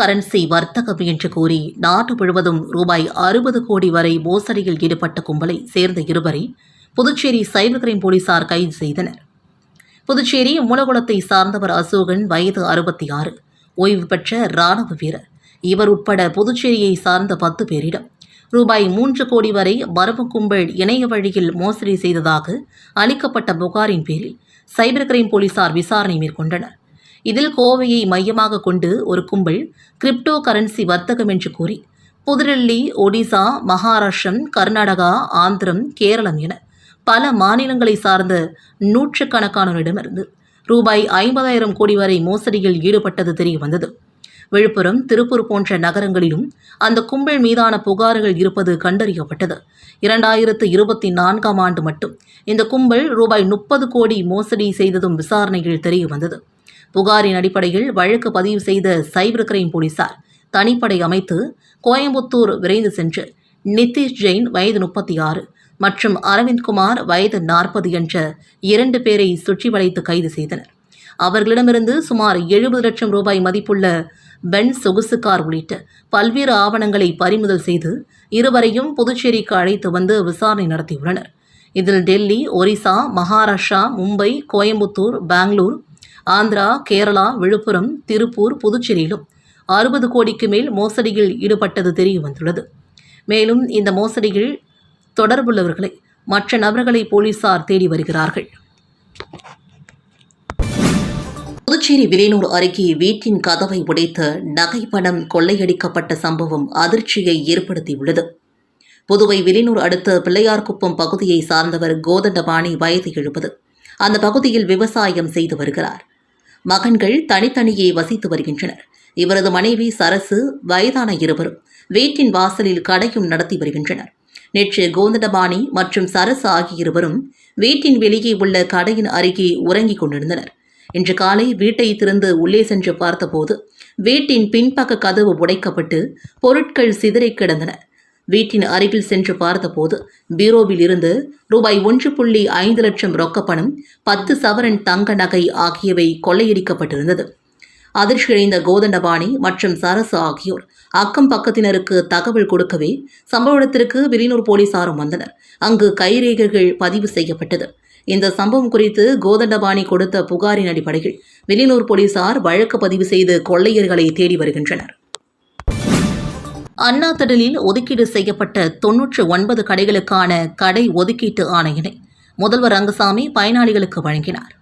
Currency வர்த்தகம் என்று கூறி நாடு முழுவதும் ரூபாய் அறுபது கோடி வரை மோசடியில் ஈடுபட்ட கும்பலை சேர்ந்த இருவரை புதுச்சேரி சைபர் கிரைம் போலீசார் கைது செய்தனர். புதுச்சேரி மூலகுளத்தை சார்ந்தவர் அசோகன் வயது அறுபத்தி ஆறு. ஓய்வு பெற்ற இராணுவ வீரர். இவர் உட்பட புதுச்சேரியை சார்ந்த பத்து பேரிடம் ரூபாய் மூன்று கோடி வரை மரபு கும்பல் இணைய வழியில் மோசடி செய்ததாக அளிக்கப்பட்ட புகாரின் பேரில் சைபர் கிரைம் போலீசார் விசாரணை மேற்கொண்டனர். இதில் கோவையை மையமாக கொண்டு ஒரு கும்பல் கிரிப்டோ கரன்சி வர்த்தகம் என்று கூறி புதுடெல்லி ஒடிசா மகாராஷ்டிரம் கர்நாடகா ஆந்திரம் கேரளம் என பல மாநிலங்களை சார்ந்த நூற்றுக்கணக்கானோரிடமிருந்து ரூபாய் ஐம்பதாயிரம் கோடி வரை மோசடியில் ஈடுபட்டது தெரிய வந்தது விழுப்புரம் திருப்பூர் போன்ற நகரங்களிலும் அந்த கும்பல் மீதான புகார்கள் இருப்பது கண்டறியப்பட்டது. இரண்டாயிரத்து இருபத்தி நான்காம் ஆண்டு மட்டும் இந்த கும்பல் ரூபாய் முப்பது கோடி மோசடி செய்ததும் விசாரணையில் தெரிய வந்தது புகாரின் அடிப்படையில் வழக்கு பதிவு செய்த சைபர் கிரைம் போலீசார் தனிப்படை அமைத்து கோயம்புத்தூர் விரைந்து சென்று நிதிஷ் ஜெயின் வயது முப்பத்தி ஆறு மற்றும் அரவிந்த்குமார் வயது நாற்பது என்ற இரண்டு பேரை சுற்றி வளைத்து கைது செய்தனர். அவர்களிடமிருந்து சுமார் எழுபது லட்சம் ரூபாய் மதிப்புள்ள பென் சொகுசு கார் உள்ளிட்ட பல்வேறு ஆவணங்களை பறிமுதல் செய்து இருவரையும் புதுச்சேரிக்கு அழைத்து வந்து விசாரணை நடத்தியுள்ளனர். இதில் டெல்லி ஒரிசா மகாராஷ்டிரா மும்பை கோயம்புத்தூர் பெங்களூர் ஆந்திரா கேரளா விழுப்புரம் திருப்பூர் புதுச்சேரியிலும் அறுபது கோடிக்கு மேல் மோசடியில் ஈடுபட்டது தெரிய வந்துள்ளது மேலும் இந்த மோசடியில் தொடர்புள்ளவர்களை மற்ற நபர்களை போலீசார் தேடி வருகிறார்கள். புதுச்சேரி விலையூர் அருகே வீட்டின் கதவை உடைத்த நகை பணம் கொள்ளையடிக்கப்பட்ட சம்பவம் அதிர்ச்சியை ஏற்படுத்தியுள்ளது. புதுவை விலையூர் அடுத்த பிள்ளையார்குப்பம் பகுதியை சார்ந்தவர் கோதண்டபாணி வயது எழுபது. அந்த பகுதியில் விவசாயம் செய்து வருகிறார். மகன்கள் தனித்தனியே வசித்து வருகின்றனர். இவரது மனைவி சரசு வயதான இருவரும் வீட்டின் வாசலில் கடையும் நடத்தி வருகின்றனர். நேற்று கோந்தடபாணி மற்றும் சரசு ஆகிய இருவரும் வீட்டின் வெளியே உள்ள கடையின் அருகே உறங்கிக் கொண்டிருந்தனர். இன்று காலை வீட்டை திறந்து உள்ளே சென்று பார்த்தபோது வீட்டின் பின்பக்க கதவு உடைக்கப்பட்டு பொருட்கள் சிதறிக் கிடந்தன. வீட்டின் அருகில் சென்று பார்த்தபோது பீரோவில் இருந்து ரூபாய் ஒன்று புள்ளி ஐந்து லட்சம் ரொக்கப்பணம் பத்து சவரன் தங்க நகை ஆகியவை கொள்ளையடிக்கப்பட்டிருந்தது. அதிர்ச்சியடைந்த கோதண்டபாணி மற்றும் சரசு ஆகியோர் அக்கம் பக்கத்தினருக்கு தகவல் கொடுக்கவே சம்பவ இடத்திற்கு விலினூர் போலீசாரும் வந்தனர். அங்கு கைரேகைகள் பதிவு செய்யப்பட்டது. இந்த சம்பவம் குறித்து கோதண்டபாணி கொடுத்த புகாரின் அடிப்படையில் வெளியூர் போலீசார் வழக்கு பதிவு செய்து கொள்ளையர்களை தேடி வருகின்றனர். அண்ணா திடலில் ஒதுக்கீடு செய்யப்பட்ட தொன்னூற்று ஒன்பது கடைகளுக்கான கடை ஒதுக்கீட்டு ஆணையினை முதல்வர் ரங்கசாமி பயனாளிகளுக்கு வழங்கினார்.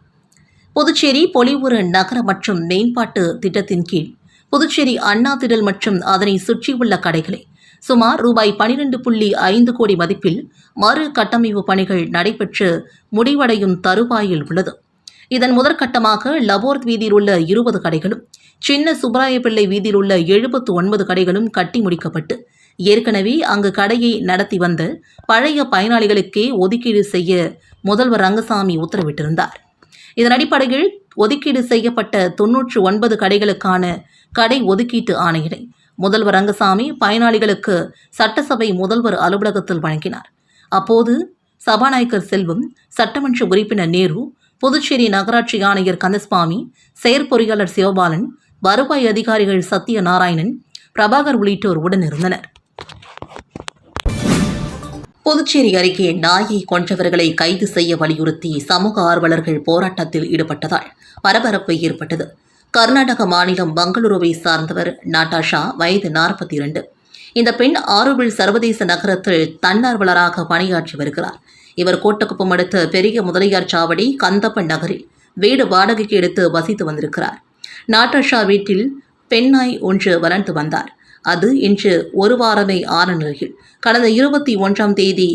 புதுச்சேரி பொலிவுறு நகர மற்றும் மேம்பாட்டு திட்டத்தின் கீழ் புதுச்சேரி அண்ணா திடல் மற்றும் அதனை சுற்றியுள்ள கடைகளை சுமார் ரூபாய் பனிரெண்டு புள்ளி ஐந்து கோடி மதிப்பில் மறு கட்டமைப்பு பணிகள் நடைபெற்று முடிவடையும் தருவாயில் உள்ளது. இதன் முதற்கட்டமாக லபோர்த் வீதியில் உள்ள இருபது கடைகளும் சின்ன சுப்பராயப்பிள்ளை வீதியில் உள்ள எழுபத்து ஒன்பது கடைகளும் கட்டி முடிக்கப்பட்டு ஏற்கனவே அங்கு கடையை நடத்தி வந்த பழைய பயனாளிகளுக்கே ஒதுக்கீடு செய்ய முதல்வர் ரங்கசாமி உத்தரவிட்டிருந்தார். இதன் அடிப்படையில் ஒதுக்கீடு செய்யப்பட்ட தொன்னூற்று ஒன்பது கடைகளுக்கான கடை ஒதுக்கீட்டு ஆணையினை முதல்வர் ரங்கசாமி பயனாளிகளுக்கு சட்டசபை முதல்வர் அலுவலகத்தில் வழங்கினார். அப்போது சபாநாயகர் செல்வம் சட்டமன்ற உறுப்பினர் நேரு புதுச்சேரி நகராட்சி ஆணையர் கந்தசுவாமி செயற்பொறியாளர் சிவபாலன் வருவாய் அதிகாரிகள் சத்யநாராயணன் பிரபாகர் உள்ளிட்டோர் உடனிருந்தனர். புதுச்சேரி அருகே நாயை கொன்றவர்களை கைது செய்ய வலியுறுத்தி சமூக ஆர்வலர்கள் போராட்டத்தில் ஈடுபட்டதால் பரபரப்பு ஏற்பட்டது. கர்நாடக மாநிலம் மங்களூருவை சார்ந்தவர் நாட்டாஷா வயது நாற்பத்தி இரண்டு இந்த பெண் ஆரோவில் சர்வதேச நகரத்தில் தன்னார்வலராக பணியாற்றி வருகிறார். இவர் கோட்டக்குப்பம் அடுத்த பெரிய முதலியார் சாவடி கந்தப்பன் நகரில் வீடு வாடகைக்கு எடுத்து வசித்து வந்திருக்கிறார். நாட்டாஷா வீட்டில் பெண்ணாய் ஒன்று வளர்ந்து வந்தார். அது இன்று ஒரு வாரமே ஆன நிலையில். கடந்த இருபத்தி ஒன்றாம் தேதி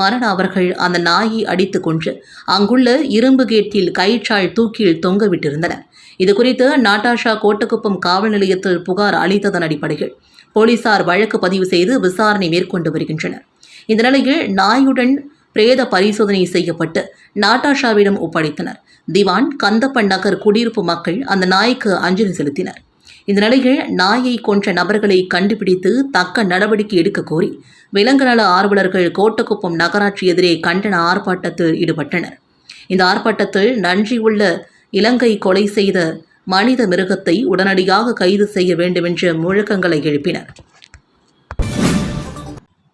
மரண அவர்கள் அந்த நாயை அடித்து கொன்று அங்குள்ள இரும்பு கேட்டில் கயிற்றால் தூக்கில் தொங்கவிட்டிருந்தனர் இது குறித்து நாட்டாஷா கோட்டக்குப்பம் காவல் நிலையத்தில் புகார் அளித்ததன் அடிப்படையில் போலீசார் வழக்கு பதிவு செய்து விசாரணை மேற்கொண்டு வருகின்றனர். இந்த நிலையில் நாயுடன் பிரேத பரிசோதனை செய்யப்பட்டு நாட்டாஷாவிடம் ஒப்படைத்தனர். திவான் கந்தப்பன் நகர் குடியிருப்பு மக்கள் அந்த நாய்க்கு அஞ்சலி செலுத்தினர். இந்த நிலையில் நாயை கொன்ற நபர்களை கண்டுபிடித்து தக்க நடவடிக்கை எடுக்க கோரி விலங்கு நல ஆர்வலர்கள் கோட்டக்குப்பம் நகராட்சி எதிரே கண்டன ஆர்ப்பாட்டத்தில் ஈடுபட்டனர். இந்த ஆர்ப்பாட்டத்தில் நன்றியுள்ள இலங்கை கொலை செய்த மனித மிருகத்தை உடனடியாக கைது செய்ய வேண்டுமென்று முழக்கங்களை எழுப்பினர்.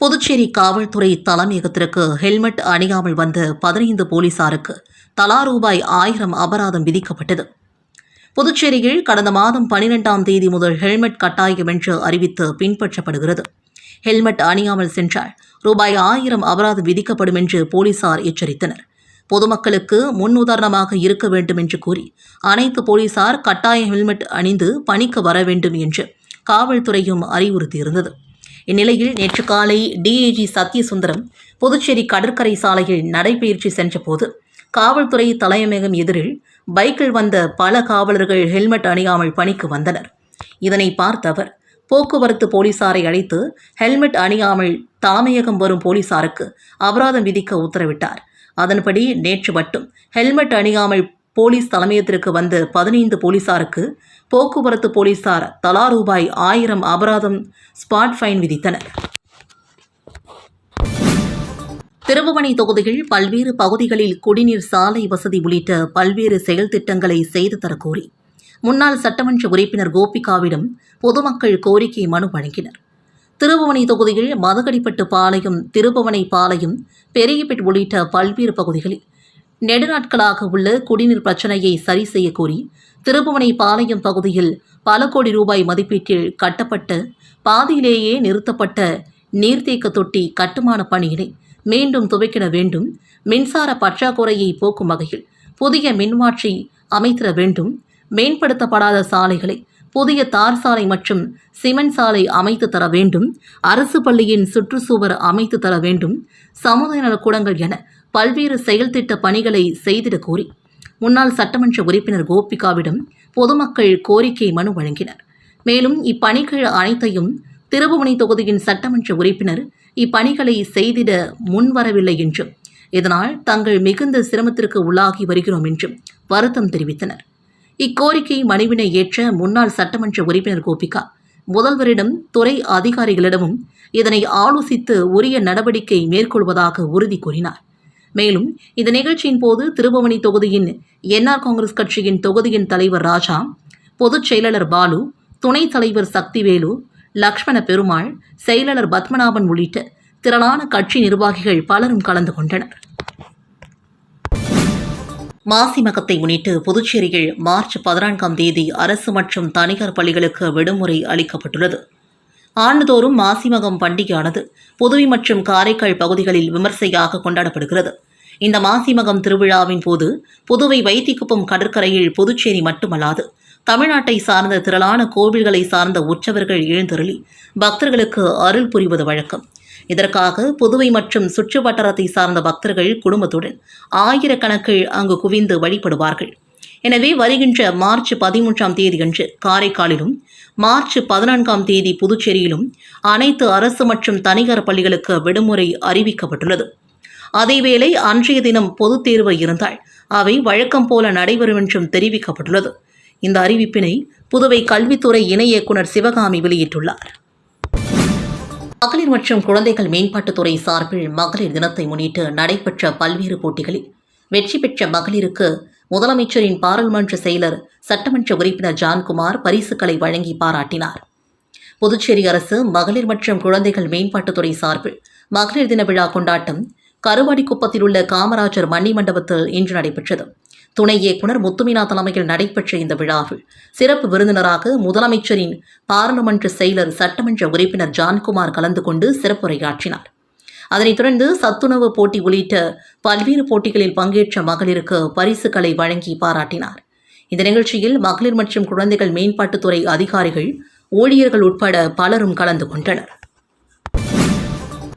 புதுச்சேரி காவல்துறை தலைமையகத்திற்கு ஹெல்மெட் அணியாமல் வந்த பதினைந்து போலீசாருக்கு தலா ரூபாய் ஆயிரம் அபராதம் விதிக்கப்பட்டது. புதுச்சேரியில் கடந்த மாதம் பனிரெண்டாம் தேதி முதல் ஹெல்மெட் கட்டாயம் என்று அறிவித்து பின்பற்றப்படுகிறது. ஹெல்மெட் அணியாமல் சென்றால் ரூபாய் ஆயிரம் அபராதம் விதிக்கப்படும் என்று போலீசார் எச்சரித்தனர். பொதுமக்களுக்கு முன் உதாரணமாக இருக்க வேண்டும் என்று கூறி அனைத்து போலீசார் கட்டாய ஹெல்மெட் அணிந்து பணிக்கு வர வேண்டும் என்று காவல்துறையும் அறிவுறுத்தியிருந்தது. இந்நிலையில் நேற்று காலை டிஐஜி சத்யசுந்தரம் புதுச்சேரி கடற்கரை சாலையில் நடைபயிற்சி சென்றபோது காவல்துறை தலைமையகம் எதிரில் பைக்கில் வந்த பல காவலர்கள் ஹெல்மெட் அணியாமல் பணிக்கு வந்தனர். இதனை பார்த்த அவர் போக்குவரத்து போலீசாரை அழைத்து ஹெல்மெட் அணியாமல் தலைமையகம் வரும் போலீசாருக்கு அபராதம் விதிக்க உத்தரவிட்டார். அதன்படி நேற்று மட்டும் ஹெல்மெட் அணியாமல் போலீஸ் தலைமையத்திற்கு வந்த பதினைந்து போலீசாருக்கு போக்குவரத்து போலீசார் தலா ரூபாய் ஆயிரம் அபராதம் ஸ்பாட் ஃபைன் விதித்தனர். திருபுவனை தொகுதியில் பல்வேறு பகுதிகளில் குடிநீர் சாலை வசதி உள்ளிட்ட பல்வேறு செயல் திட்டங்களை செய்து தரக்கோரி. முன்னாள் சட்டமன்ற உறுப்பினர் கோபிகாவிடம் பொதுமக்கள் கோரிக்கை மனு வழங்கினர். திருபுவனை தொகுதியில் மதகடிப்பட்டு பாளையம் திருபுவனை பாளையம் பெரியபெட் உள்ளிட்ட பல்வேறு பகுதிகளில் நெடுநாட்களாக உள்ள குடிநீர் பிரச்சனையை சரி செய்ய கோரி திருபுவனை பாளையம் பகுதியில் பல கோடி ரூபாய் மதிப்பீட்டில் கட்டப்பட்ட பாதியிலேயே நிறுத்தப்பட்ட நீர்த்தேக்க தொட்டி கட்டுமான பணியினை மீண்டும் துவக்கிட வேண்டும். மின்சார பற்றாக்குறையை போக்கும் வகையில் புதிய மின்மாற்றி அமைத்திட வேண்டும். மேம்படுத்தப்படாத சாலைகளை புதிய தார் சாலை மற்றும் சிமெண்ட் சாலை அமைத்து தர வேண்டும். அரசு பள்ளியின் சுற்றுச்சுவர் அமைத்து தர வேண்டும். சமுதாய நலக்கூடங்கள் என பல்வேறு செயல்திட்ட பணிகளை செய்திட கோரி முன்னாள் சட்டமன்ற உறுப்பினர் கோபிகாவிடம் பொதுமக்கள் கோரிக்கை மனு வழங்கினர். மேலும் இப்பணிகள் அனைத்தையும் திருபுவனை தொகுதியின் சட்டமன்ற உறுப்பினர் இப்பணிகளை செய்திட முன்வரவில்லை என்றும் இதனால் தங்கள் மிகுந்த சிரமத்திற்கு உள்ளாகி வருகிறோம் என்றும் வருத்தம் தெரிவித்தனர். இக்கோரிக்கை மனுவினை ஏற்ற முன்னாள் சட்டமன்ற உறுப்பினர் கோபிகா முதல்வரிடம் துறை அதிகாரிகளிடமும் இதனை ஆலோசித்து உரிய நடவடிக்கை மேற்கொள்வதாக உறுதி கூறினார். மேலும் இந்த நிகழ்ச்சியின் போது திருபுவனி தொகுதியின் என்ஆர் காங்கிரஸ் கட்சியின் தொகுதியின் தலைவர் ராஜா பொதுச் செயலாளர் பாலு துணைத் தலைவர் சக்திவேலு லக்ஷ்மண பெருமாள் செயலாளர் பத்மநாபன் உள்ளிட்ட திரளான கட்சி நிர்வாகிகள் பலரும் கலந்து கொண்டனர். மாசிமகத்தை முன்னிட்டு புதுச்சேரியில் மார்ச் பதினான்காம் தேதி அரசு மற்றும் தனியார் பள்ளிகளுக்கு விடுமுறை அளிக்கப்பட்டுள்ளது. ஆண்டுதோறும் மாசிமகம் பண்டிகையானது புதுவை மற்றும் காரைக்கால் பகுதிகளில் விமர்சையாக கொண்டாடப்படுகிறது. இந்த மாசிமகம் திருவிழாவின் போது புதுவை வைத்திக்குப்பம் கடற்கரையில் புதுச்சேரி மட்டுமல்லாது தமிழ்நாட்டை சார்ந்த திரளான கோவில்களை சார்ந்த உற்சவர்கள் எழுந்தருளி பக்தர்களுக்கு அருள் புரிவது வழக்கம். இதற்காக புதுவை மற்றும் சுற்று வட்டாரத்தை சார்ந்த பக்தர்கள் குடும்பத்துடன் ஆயிரக்கணக்கில் அங்கு குவிந்து வழிபடுவார்கள். எனவே வருகின்ற மார்ச் பதிமூன்றாம் தேதியன்று காரைக்காலிலும் மார்ச் பதினான்காம் தேதி புதுச்சேரியிலும் அனைத்து அரசு மற்றும் தனியார் பள்ளிகளுக்கு விடுமுறை அறிவிக்கப்பட்டுள்ளது. அதேவேளை அன்றைய தினம் பொதுத் தேர்வு இருந்தால் அவை வழக்கம் போல நடைபெறும் என்றும் தெரிவிக்கப்பட்டுள்ளது. இந்த அறிவிப்பினை புதுவை கல்வித்துறை இணை இயக்குனர் சிவகாமி வெளியிட்டுள்ளார். மகளிர் மற்றும் குழந்தைகள் மேம்பாட்டுத்துறை சார்பில் மகளிர் தினத்தை முன்னிட்டு நடைபெற்ற பல்வேறு போட்டிகளில் வெற்றி பெற்ற மகளிருக்கு முதலமைச்சரின் பாராளுமன்ற செயலர் சட்டமன்ற உறுப்பினர் ஜான்குமார் பரிசுகளை வழங்கி பாராட்டினார். புதுச்சேரி அரசு மகளிர் மற்றும் குழந்தைகள் மேம்பாட்டுத்துறை சார்பில் மகளிர் தின விழா கொண்டாட்டம் கருவாடிக்குப்பத்தில் உள்ள காமராஜர் மணி மண்டபத்தில் இன்று நடைபெற்றது. துணை இயக்குனர் முத்துமினா தலைமையில் நடைபெற்ற இந்த விழாவில் சிறப்பு விருந்தினராக முதலமைச்சரின் பாராளுமன்ற செயலர் சட்டமன்ற உறுப்பினர் ஜான்குமார் கலந்து கொண்டு சிறப்புரையாற்றினார். அதனைத் தொடர்ந்து சத்துணவு போட்டி உள்ளிட்ட பல்வேறு போட்டிகளில் பங்கேற்ற மகளிருக்கு பரிசுகளை வழங்கி பாராட்டினார். இந்த நிகழ்ச்சியில் மகளிர் மற்றும் குழந்தைகள் மேம்பாட்டுத்துறை அதிகாரிகள் ஊழியர்கள் உட்பட பலரும் கலந்து கொண்டனர்.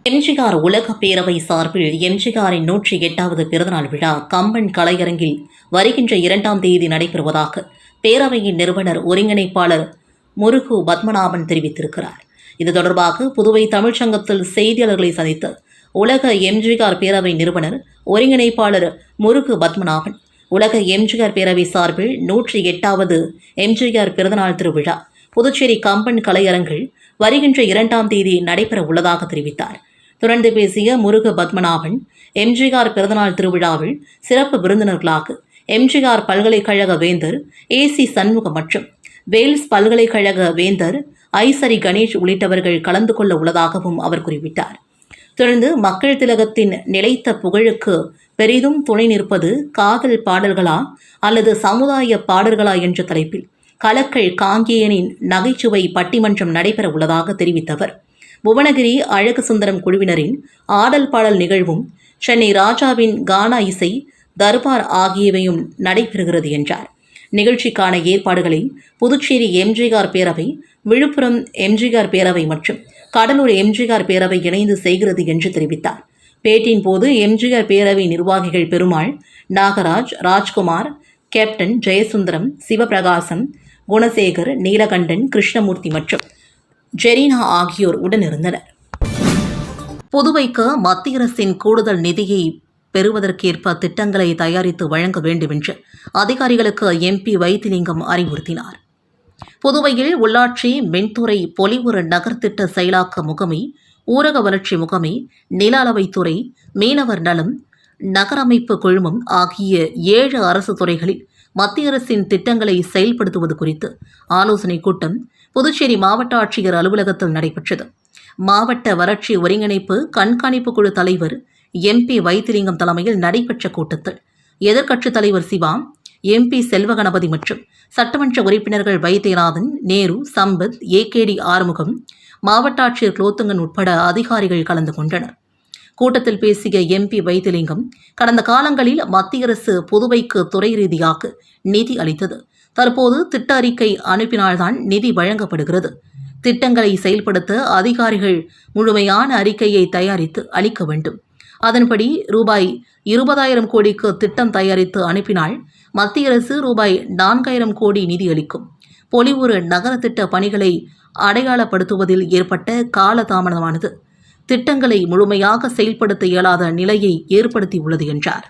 எம்ஜிஆர் உலக பேரவை சார்பில் எம்ஜிஆரின் நூற்றி எட்டாவது பிறந்தநாள் விழா கம்பன் கலையரங்கில் வருகின்ற இரண்டாம் தேதி நடைபெறுவதாக பேரவையின் நிறுவனர் ஒருங்கிணைப்பாளர் முருகு பத்மநாபன் தெரிவித்திருக்கிறார். இது தொடர்பாக புதுவை தமிழ்ச்சங்கத்தில் செய்தியாளர்களை சந்தித்து உலக எம்ஜிஆர் பேரவை நிறுவனர் ஒருங்கிணைப்பாளர் முருகு பத்மநாபன் உலக எம்ஜிஆர் பேரவை சார்பில் நூற்றி எட்டாவது எம்ஜிஆர் பிறந்தநாள் திருவிழா புதுச்சேரி கம்பன் கலையரங்கில் வருகின்ற இரண்டாம் தேதி நடைபெற உள்ளதாக தெரிவித்தார். தொடர்ந்து பேசிய முருக பத்மநாபன் எம்ஜிஆர் பிறந்தநாள் திருவிழாவில் சிறப்பு விருந்தினர்களாக எம்ஜிஆர் பல்கலைக்கழக வேந்தர் ஏசி சண்முகம் மற்றும் வேல்ஸ் பல்கலைக்கழக வேந்தர் ஐசரி கணேஷ் உள்ளிட்டவர்கள் கலந்து கொள்ள உள்ளதாகவும் அவர் குறிப்பிட்டார். தொடர்ந்து மக்கள் திலகத்தின் நிலைத்த புகழுக்கு பெரிதும் துணை நிற்பது காதல் பாடல்களா அல்லது சமுதாய பாடல்களா என்ற தலைப்பில் கலக்கல் காங்கேயனின் நகைச்சுவை பட்டிமன்றம் நடைபெற உள்ளதாக தெரிவித்தவர். புவனகிரி அழகு சுந்தரம் குழுவினரின் ஆடல் பாடல் நிகழ்வும் சென்னை ராஜாவின் கானா இசை தர்பார் ஆகியவையும் நடைபெறுகிறது என்றார். நிகழ்ச்சிக்கான ஏற்பாடுகளை புதுச்சேரி எம்ஜிஆர் பேரவை விழுப்புரம் எம்ஜிஆர் பேரவை மற்றும் கடலூர் எம்ஜிஆர் பேரவை இணைந்து செய்கிறது என்று தெரிவித்தார். பேட்டியின் போது எம்ஜிஆர் பேரவை நிர்வாகிகள் பெருமாள் நாகராஜ் ராஜ்குமார் கேப்டன் ஜெயசுந்தரம் சிவபிரகாசம் குணசேகர் நீலகண்டன் கிருஷ்ணமூர்த்தி மற்றும் ஜெரீனா ஆகியோர் உடனிருந்தனர் புதுவைக்கு மத்திய அரசின் கூடுதல் நிதியை பெறுவதற்கேற்ப திட்டங்களை தயாரித்து வழங்க வேண்டும் என்று அதிகாரிகளுக்கு எம்பி வைத்திலிங்கம் அறிவுறுத்தினார். புதுவையில் உள்ளாட்சி மின்துறை பொலிவுறு நகர்த்திட்ட செயலாக்க முகமை ஊரக வளர்ச்சி முகமை நில அளவைத்துறை மீனவர் நலம் நகரமைப்பு குழுமம் ஆகிய ஏழு அரசு துறைகளில் மத்திய அரசின் திட்டங்களை செயல்படுத்துவது குறித்து ஆலோசனைக் கூட்டம் புதுச்சேரி மாவட்ட ஆட்சியர் அலுவலகத்தில் நடைபெற்றது. மாவட்ட வறட்சி ஒருங்கிணைப்பு கண்காணிப்பு குழு தலைவர் எம்பி வைத்திலிங்கம் தலைமையில் நடைபெற்ற கூட்டத்தில் எதிர்க்கட்சித் தலைவர் சிவா எம்பி செல்வகணபதி மற்றும் சட்டமன்ற உறுப்பினர்கள் வைத்தியநாதன் நேரு சம்பத் ஏகேடி ஆறுமுகம் மாவட்ட ஆட்சியர் குலோத்துங்கன் உட்பட அதிகாரிகள் கலந்து கொண்டனர். கூட்டத்தில் பேசிய எம்பி வைத்திலிங்கம் கடந்த காலங்களில் மத்திய அரசு புதுவைக்கு துறை ரீதியாக நிதி அளித்தது. தற்போது திட்ட அறிக்கை அனுப்பினால்தான் நிதி வழங்கப்படுகிறது. திட்டங்களை செயல்படுத்த அதிகாரிகள் முழுமையான அறிக்கையை தயாரித்து அளிக்க வேண்டும். அதன்படி ரூபாய் இருபதாயிரம் கோடிக்கு திட்டம் தயாரித்து அனுப்பினால் மத்திய அரசு ரூபாய் நான்காயிரம் கோடி நிதி அளிக்கும் பொலிவுறு நகர திட்ட பணிகளை அடையாளப்படுத்துவதில் ஏற்பட்ட காலதாமதமானது. திட்டங்களை முழுமையாக செயல்படுத்த இயலாத நிலையை ஏற்படுத்தியுள்ளது என்றார்.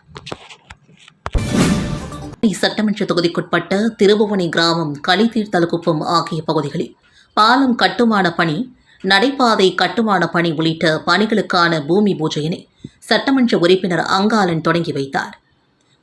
சட்டமன்ற தொகுதிக்குட்பட்ட திருபுவனை கிராமம் களித்தீர்த்தலகுப்பம் ஆகிய பகுதிகளில் பாலம் கட்டுமான பணி நடைபாதை கட்டுமான பணி உள்ளிட்ட பணிகளுக்கான பூமி பூஜையினை சட்டமன்ற உறுப்பினர் அங்காளன் தொடங்கி வைத்தார்.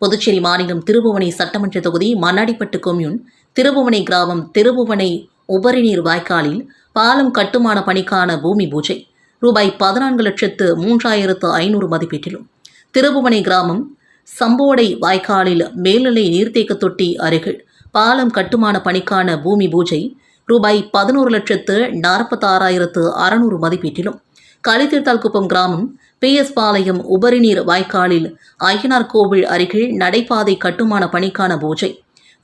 புதுச்சேரி மாநிலம் திருபுவனை சட்டமன்ற தொகுதி மண்ணாடிப்பட்டு கொம்யூன் திருபுவனை கிராமம் திருபுவனை உபரிநீர் வாய்க்காலில் பாலம் கட்டுமான பணிக்கான பூமி பூஜை ரூபாய் பதினான்கு லட்சத்து மூன்றாயிரத்து ஐநூறு மதிப்பீட்டிலும் திருபுவனை கிராமம் சம்போடை வாய்க்காலில் மேல்நிலை நீர்த்தேக்க தொட்டி அருகில் பாலம் கட்டுமான பணிக்கான பூமி பூஜை ரூபாய் பதினோரு லட்சத்து நாற்பத்தாறாயிரத்து அறநூறு மதிப்பீட்டிலும் களித்தீர்த்தால்குப்பம் கிராமம் பி எஸ் பாளையம் உபரிநீர் வாய்க்காலில் ஐயனார் கோவில் அருகில் நடைபாதை கட்டுமான பணிக்கான பூஜை.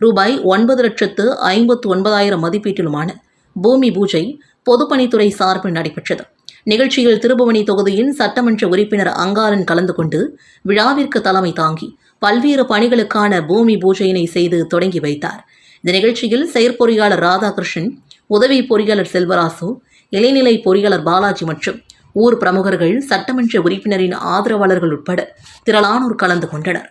ரூபாய் ஒன்பது லட்சத்து ஐம்பத்து ஒன்பதாயிரம் மதிப்பீட்டிலுமான பூமி பூஜை பொதுப்பணித்துறை சார்பில் நடைபெற்றது. நிகழ்ச்சியில் திருபுவனி தொகுதியின் சட்டமன்ற உறுப்பினர் அங்காரன் கலந்து கொண்டு விழாவிற்கு தலைமை தாங்கி பல்வேறு பணிகளுக்கான பூமி பூஜையினை செய்து தொடங்கி வைத்தார். இந்த நிகழ்ச்சியில் செயற்பொறியாளர் ராதாகிருஷ்ணன் உதவி பொறியாளர் செல்வராசு இளைநிலை பொறியாளர் பாலாஜி மற்றும் ஊர் பிரமுகர்கள் சட்டமன்ற உறுப்பினரின் ஆதரவாளர்கள் உட்பட திரளானோர் கலந்து கொண்டனர்.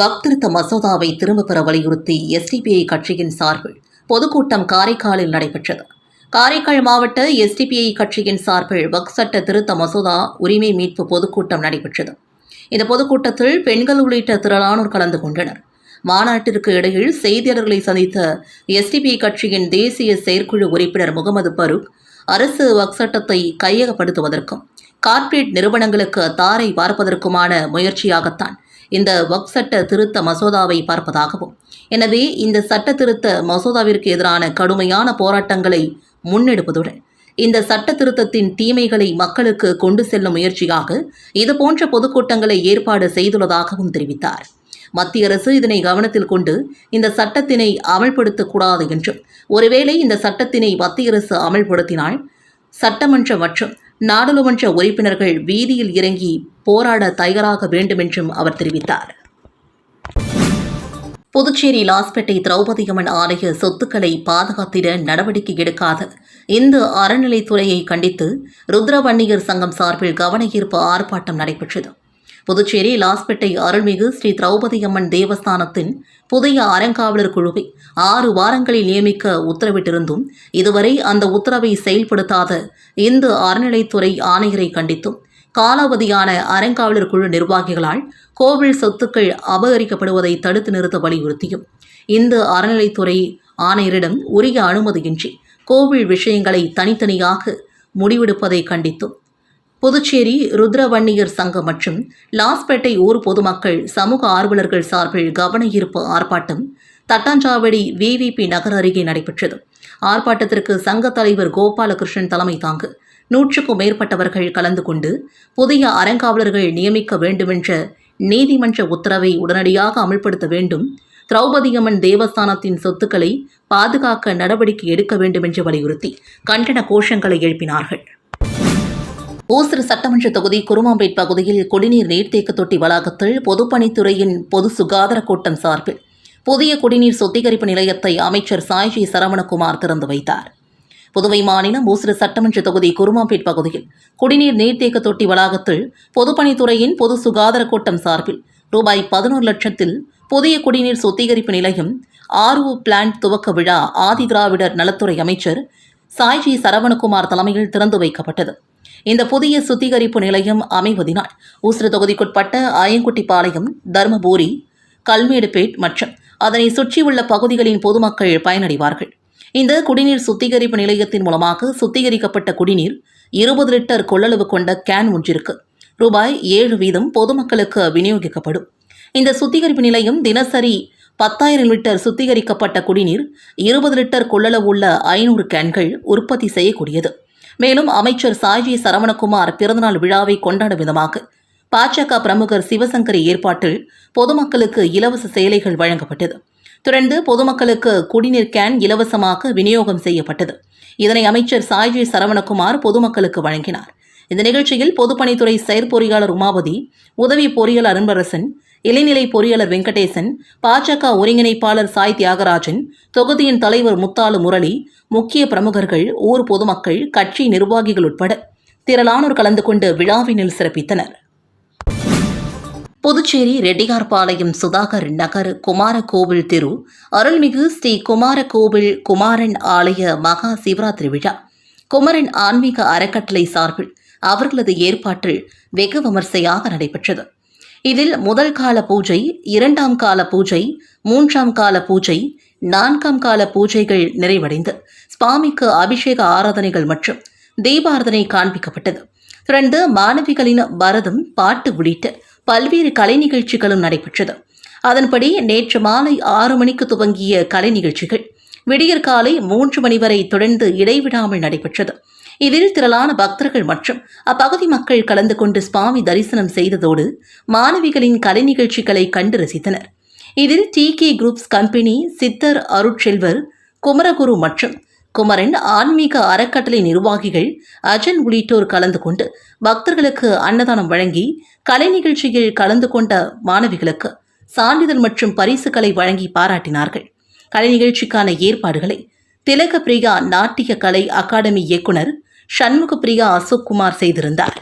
பக்திருத்த மசோதாவை திரும்பப் பெற வலியுறுத்தி எஸ்டிபிஐ கட்சியின் சார்பில் பொதுக்கூட்டம் காரைக்காலில் நடைபெற்றது. காரைக்கால் மாவட்ட எஸ்டிபிஐ கட்சியின் சார்பில் வக் சட்ட திருத்த மசோதா உரிமை மீட்பு பொதுக்கூட்டம் நடைபெற்றது. இந்த பொதுக்கூட்டத்தில் பெண்கள் உள்ளிட்ட திரளானோர் கலந்து கொண்டனர். மாநாட்டிற்கு இடையில் செய்தியாளர்களை சந்தித்த எஸ்டிபிஐ கட்சியின் தேசிய செயற்குழு உறுப்பினர் முகமது பருக் அரசு வக்சட்டத்தை கையகப்படுத்துவதற்கும் கார்ப்பரேட் நிறுவனங்களுக்கு தாரை பார்ப்பதற்குமான முயற்சியாகத்தான் இந்த வக் சட்ட திருத்த மசோதாவை பார்ப்பதாகவும் எனவே இந்த சட்ட திருத்த மசோதாவிற்கு எதிரான கடுமையான போராட்டங்களை முன்னெடுப்பதுடன் இந்த சட்ட திருத்தத்தின் தீமைகளை மக்களுக்கு கொண்டு செல்லும் முயற்சியாக இதுபோன்ற பொதுக்கூட்டங்களை ஏற்பாடு செய்துள்ளதாகவும் தெரிவித்தார். மத்திய அரசு இதனை கவனத்தில் கொண்டு இந்த சட்டத்தினை அமல்படுத்தக்கூடாது என்றும் ஒருவேளை இந்த சட்டத்தினை மத்திய அரசு அமல்படுத்தினால் சட்டமன்ற மற்றும் நாடாளுமன்ற உறுப்பினர்கள் வீதியில் இறங்கி போராட தயாராக வேண்டும் என்றும் அவர் தெரிவித்தார். புதுச்சேரி லாஸ்பேட்டை திரௌபதியம்மன் ஆலய சொத்துக்களை பாதுகாத்திட நடவடிக்கை எடுக்காத இந்து அறநிலைத்துறையை கண்டித்து ருத்ரவன்னியர் சங்கம் சார்பில் கவன ஈர்ப்பு ஆர்ப்பாட்டம் நடைபெற்றது. புதுச்சேரி லாஸ்பேட்டை அருள்மிகு ஸ்ரீ திரௌபதி அம்மன் தேவஸ்தானத்தின் புதிய அறங்காவலர் குழுவை ஆறு வாரங்களில் நியமிக்க உத்தரவிட்டிருந்தும் இதுவரை அந்த உத்தரவை செயல்படுத்தாத இந்து அறநிலைத்துறை ஆணையரை கண்டித்தும் காலாவதியான அறங்காவலர் குழு நிர்வாகிகளால் கோவில் சொத்துக்கள் அபகரிக்கப்படுவதை தடுத்து நிறுத்த வலியுறுத்தியும் இந்து அறநிலைத்துறை ஆணையரிடம் உரிய அனுமதியின்றி கோவில் விஷயங்களை தனித்தனியாக முடிவெடுப்பதை கண்டித்தும் புதுச்சேரி ருத்ரவன்னியர் சங்கம் மற்றும் லாஸ்பேட்டை ஊர் பொதுமக்கள் சமூக ஆர்வலர்கள் சார்பில் கவன ஈர்ப்பு ஆர்ப்பாட்டம் தட்டாஞ்சாவடி விவிபி நகர் அருகே நடைபெற்றது. ஆர்ப்பாட்டத்திற்கு சங்க தலைவர் கோபாலகிருஷ்ணன் தலைமை தாங்கு. நூற்றுக்கும் மேற்பட்டவர்கள் கலந்து கொண்டு புதிய அறங்காவலர்கள் நியமிக்க வேண்டுமென்ற நீதிமன்ற உத்தரவை உடனடியாக அமல்படுத்த வேண்டும். திரௌபதியம்மன் தேவஸ்தானத்தின் சொத்துக்களை பாதுகாக்க நடவடிக்கை எடுக்க வேண்டும் என்று வலியுறுத்தி கண்டன கோஷங்களை எழுப்பினார்கள். ஓசூர் சட்டமன்ற தொகுதி குருமாம்பேட் பகுதியில் குடிநீர் நீர்த்தேக்க தொட்டி வளாகத்தில் பொதுப்பணித்துறையின் பொது சுகாதார கூட்டம் சார்பில் புதிய குடிநீர் சுத்திகரிப்பு நிலையத்தை அமைச்சர் சாய்ஜி சரவணகுமார் திறந்து வைத்தார். புதுவை மாநிலம் ஊசிறு சட்டமன்ற தொகுதி குருமாம்பேட் பகுதியில் குடிநீர் நீர்த்தேக்க தொட்டி வளாகத்தில் பொதுப்பணித்துறையின் பொது சுகாதார கூட்டம் சார்பில் ரூபாய் பதினோரு லட்சத்தில் புதிய குடிநீர் சுத்திகரிப்பு நிலையம் ஆர்ஓ பிளான்ட் துவக்க விழா ஆதிதிராவிடர் நலத்துறை அமைச்சர் சாய்ஜி சரவணகுமார் தலைமையில் திறந்து வைக்கப்பட்டது. இந்த புதிய சுத்திகரிப்பு நிலையம் அமைவதினால் ஊசுறு தொகுதிக்குட்பட்ட ஆயங்குட்டிப்பாளையம் தருமபுரி கல்மேடுபேட் மற்றும் அதனை சுற்றியுள்ள பகுதிகளின் பொதுமக்கள் பயனடைவார்கள். இந்த குடிநீர் சுத்திகரிப்பு நிலையத்தின் மூலமாக சுத்திகரிக்கப்பட்ட குடிநீர் இருபது லிட்டர் கொள்ளளவு கொண்ட கேன் ஒன்றிற்கு ரூபாய் ஏழு வீதம் பொதுமக்களுக்கு விநியோகிக்கப்படும். இந்த சுத்திகரிப்பு நிலையம் தினசரி பத்தாயிரம் லிட்டர் சுத்திகரிக்கப்பட்ட குடிநீர் இருபது லிட்டர் கொள்ளளவு உள்ள ஐநூறு கேன்கள் உற்பத்தி செய்யக்கூடியது. மேலும் அமைச்சர் சாய்ஜி சரவணகுமார் பிறந்தநாள் விழாவை கொண்டாடும் விதமாக பாஜக பிரமுகர் சிவசங்கரி ஏற்பாட்டில் பொதுமக்களுக்கு இலவச சேலைகள் வழங்கப்பட்டது. தொடர்ந்து பொதுமக்களுக்கு குடிநீர் கேன் இலவசமாக விநியோகம் செய்யப்பட்டது. இதனை அமைச்சர் சாய்ஜி சரவணகுமார் பொதுமக்களுக்கு வழங்கினார். இந்த நிகழ்ச்சியில் பொதுப்பணித்துறை செயற்பொறியாளர் உமாபதி உதவி பொறியாளர் அன்பரசன் இளைநிலை பொறியாளர் வெங்கடேசன் பாஜக ஒருங்கிணைப்பாளர் சாய் தியாகராஜன் தொகுதியின் தலைவர் முத்தாலு முரளி முக்கிய பிரமுகர்கள் ஊர் பொதுமக்கள் கட்சி நிர்வாகிகள் உட்பட திரளானோர் கலந்து கொண்டு விழாவினில் சிறப்பித்தனர். புதுச்சேரி ரெட்டியார்பாளையம் சுதாகர் நகர் குமாரகோவில் தெரு அருள்மிகு ஸ்ரீ குமாரகோவில் குமாரன் ஆலய மகா சிவராத்திரி விழா. குமரன் ஆன்மீக அறக்கட்டளை சார்பில் அவர்களது ஏற்பாட்டில் வெகு விமர்சையாக நடைபெற்றது. இதில் முதல் கால பூஜை இரண்டாம் கால பூஜை மூன்றாம் கால பூஜை நான்காம் கால பூஜைகள் நிறைவடைந்து சுவாமிக்கு அபிஷேக ஆராதனைகள் மற்றும் தீபாராதனை காண்பிக்கப்பட்டது. தொடர்ந்து மாணவிகளின் பரதம் பாட்டு உள்ளிட்ட பல்வேறு கலை நிகழ்ச்சிகளும் நடைபெற்றது. அதன்படி நேற்று மாலை ஆறு மணிக்கு துவங்கிய கலை நிகழ்ச்சிகள் விடியற்காலை மூன்று மணி வரை தொடர்ந்து இடைவிடாமல் நடைபெற்றது. இதில் திரளான பக்தர்கள் மற்றும் அப்பகுதி மக்கள் கலந்து கொண்டு சுவாமி தரிசனம் செய்ததோடு மாணவிகளின் கலை நிகழ்ச்சிகளை கண்டு ரசித்தனர். இதில் டி கே குரூப்ஸ் கம்பெனி சித்தர் அருட்செல்வர் குமரகுரு மற்றும் குமரன் ஆன்மீக அறக்கட்டளை நிர்வாகிகள் அஜன் உள்ளிட்டோர் கலந்து கொண்டு பக்தர்களுக்கு அன்னதானம் வழங்கி கலை நிகழ்ச்சியில் கலந்து கொண்ட மாணவிகளுக்கு சான்றிதழ் மற்றும் பரிசுகளை வழங்கி பாராட்டினார்கள். கலை நிகழ்ச்சிக்கான ஏற்பாடுகளை திலக பிரியா நாட்டிய கலை அகாடமி இயக்குனர் சண்முக பிரியா அசோக் குமார் செய்திருந்தார்.